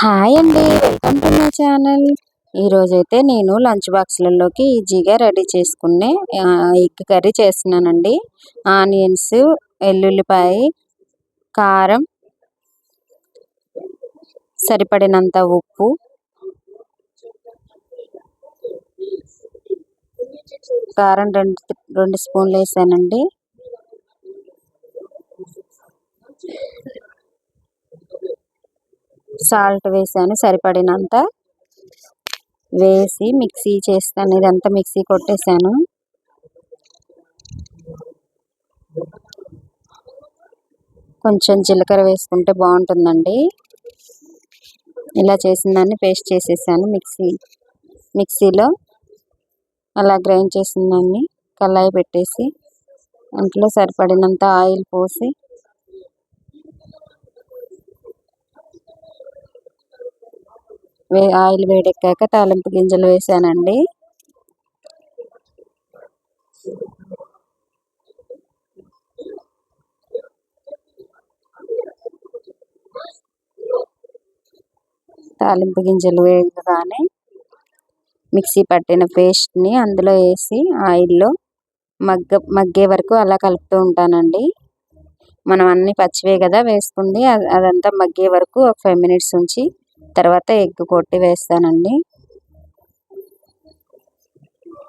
Hi అండి welcome to my channel ఈరోజైతే నేను లంచ్ బాక్స్లలోకి ఈజీగా రెడీ చేసుకునే ఎగ్ కర్రీ చేస్తున్నానండి. ఆనియన్స్ వెల్లుల్లిపాయ కారం సరిపడినంత ఉప్పు కారం రెండు రెండు స్పూన్లు వేసానండి. సాల్ట్ వేసాను సరిపడినంత వేసి మిక్సీ చేస్తాను ఇదంతా మిక్సీ కొట్టేసాను. కొంచెం జీలకర్ర వేసుకుంటే బాగుంటుందండి. ఇలా చేసిన దాన్ని పేస్ట్ చేసేసాను మిక్సీ మిక్సీలో అలా గ్రైండ్ చేసిన దాన్ని కళాయి పెట్టేసి దాంట్లో సరిపడినంత ఆయిల్ పోసి ఆయిల్ వేడెక్కాక తాలింపు గింజలు వేసానండి. తాలింపు గింజలు వేయగానే మిక్సీ పట్టిన పేస్ట్ని అందులో వేసి ఆయిల్లో మగ్గ మగ్గే వరకు అలా కలుపుతూ ఉంటానండి. మనం అన్ని పచ్చివే కదా వేసుకుంది అదంతా మగ్గే వరకు ఒక ఫైవ్ మినిట్స్ ఉంచి తర్వాత ఎగ్ కొట్టి వేస్తానండి.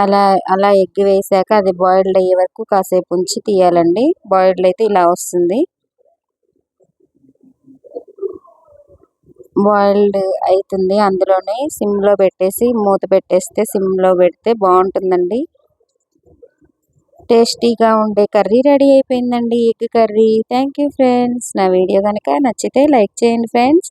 అలా అలా ఎగ్ వేసాక అది బాయిల్డ్ అయ్యే వరకు కాసేపు ఉంచి తీయాలండి. బాయిల్డ్ అయితే ఇలా వస్తుంది. బాయిల్డ్ అవుతుంది అందులోనే సిమ్లో పెట్టేసి మూత పెట్టేస్తే సిమ్లో పెడితే బాగుంటుందండి. టేస్టీగా ఉండే కర్రీ రెడీ అయిపోయిందండి egg curry. Thank you friends నా వీడియో కనుక నచ్చితే లైక్ చేయండి friends